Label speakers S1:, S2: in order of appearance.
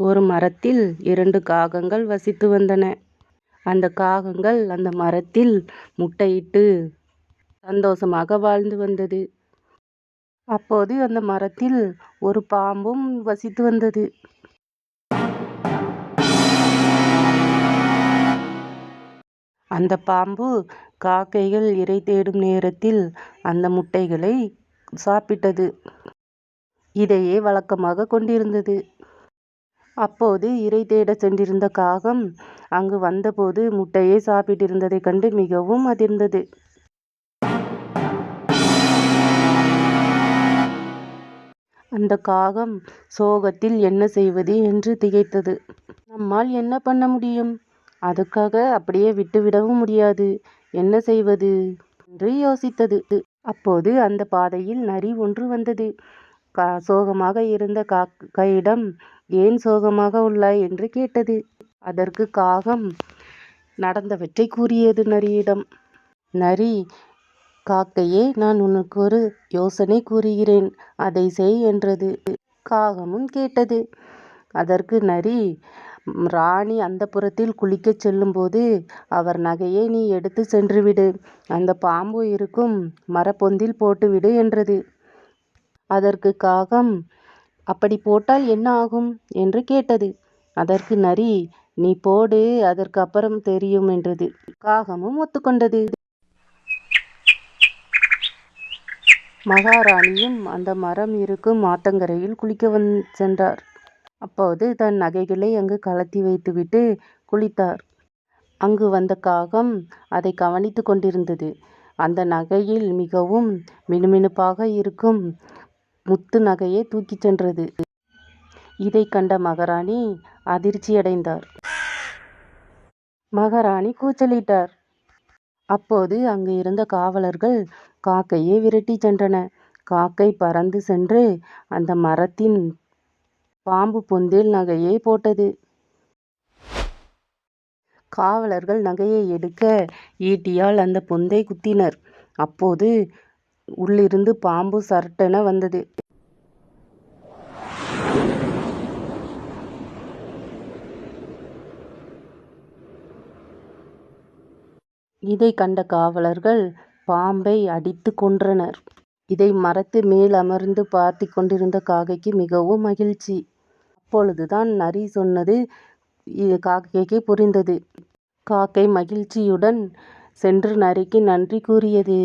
S1: ஒரு மரத்தில் இரண்டு காகங்கள் வசித்து வந்தன. அந்த காகங்கள் அந்த மரத்தில் முட்டையிட்டு சந்தோஷமாக வாழ்ந்து வந்தது. அப்போது அந்த மரத்தில் ஒரு பாம்பும் வசித்து வந்தது. அந்த பாம்பு காக்கைகள் இரை தேடும் நேரத்தில் அந்த முட்டைகளை சாப்பிட்டது. இதையே வழக்கமாகக் கொண்டிருந்தது. அப்போது இரை தேடச் சென்றிருந்த காகம் அங்கு வந்தபோது முட்டையை சாப்பிட்டிருந்ததைக் கண்டு மிகவும் அதிர்ந்தது. அந்த காகம் சோகத்தில் என்ன செய்வது என்று திகைத்தது. நம்மால் என்ன பண்ண முடியும்? அதுக்காக அப்படியே விட்டுவிடவும் முடியாது. என்ன செய்வது? என்று யோசித்தது. அப்போது அந்த பாதையில் நரி ஒன்று வந்தது. சோகமாக இருந்த காக்கையிடம் ஏன் சோகமாக உள்ளாய்? என்று கேட்டது. அதற்கு காகம் நடந்தவற்றை கூறியது நரியிடம். நரி காக்கையே நான் உனக்கொரு யோசனை கூறுகிறேன் அதை செய் என்றது. காகமும் கேட்டது. அதற்கு நரி ராணி அந்தப்புரத்தில் குளிக்கச் செல்லும்போது அவர் நகையை நீ எடுத்து சென்றுவிடு. அந்த பாம்பு இருக்கும் மரப்பொந்தில் போட்டுவிடு என்றது. அதற்கு காகம் அப்படி போட்டால் என்ன ஆகும்? என்று கேட்டது. அதற்கு நரி நீ போடு அதற்கு அப்புறம் தெரியும் என்றது. காகமும் ஒத்துக்கொண்டது. மகாராணியும் அந்த மரம் இருக்கும் ஆத்தங்கரையில் குளிக்க வந் சென்றார். அப்போது தன் நகைகளை அங்கு கலத்தி வைத்துவிட்டு குளித்தார். அங்கு வந்த காகம் அதை கவனித்துக் கொண்டிருந்தது. அந்த நகையில் மிகவும் மினுமினுப்பாக இருக்கும் முத்து நகையை தூக்கிச் சென்றது. இதை கண்ட மகாராணி அதிர்ச்சியடைந்தார். மகாராணி கூச்சலிட்டார். அப்போது அங்கு இருந்த காவலர்கள் காக்கையை விரட்டிச் சென்றன காக்கை பறந்து சென்று அந்த மரத்தின் பாம்பு பொந்தில் நகையை போட்டது. காவலர்கள் நகையை எடுக்க ஈட்டியால் அந்த பொந்தை குத்தினர். அப்போது உள்ளிருந்து பாம்பு சரட்டென வந்தது. இதை கண்ட காவலர்கள் பாம்பை அடித்துக் கொன்றனர். இதை மரத்து மேல் அமர்ந்து பார்த்து கொண்டிருந்த காகைக்கு மிகவும் மகிழ்ச்சி. அப்பொழுதுதான் நரி சொன்னது காக்கைக்கு புரிந்தது. காக்கை மகிழ்ச்சியுடன் சென்று நரிக்கு நன்றி கூறியது.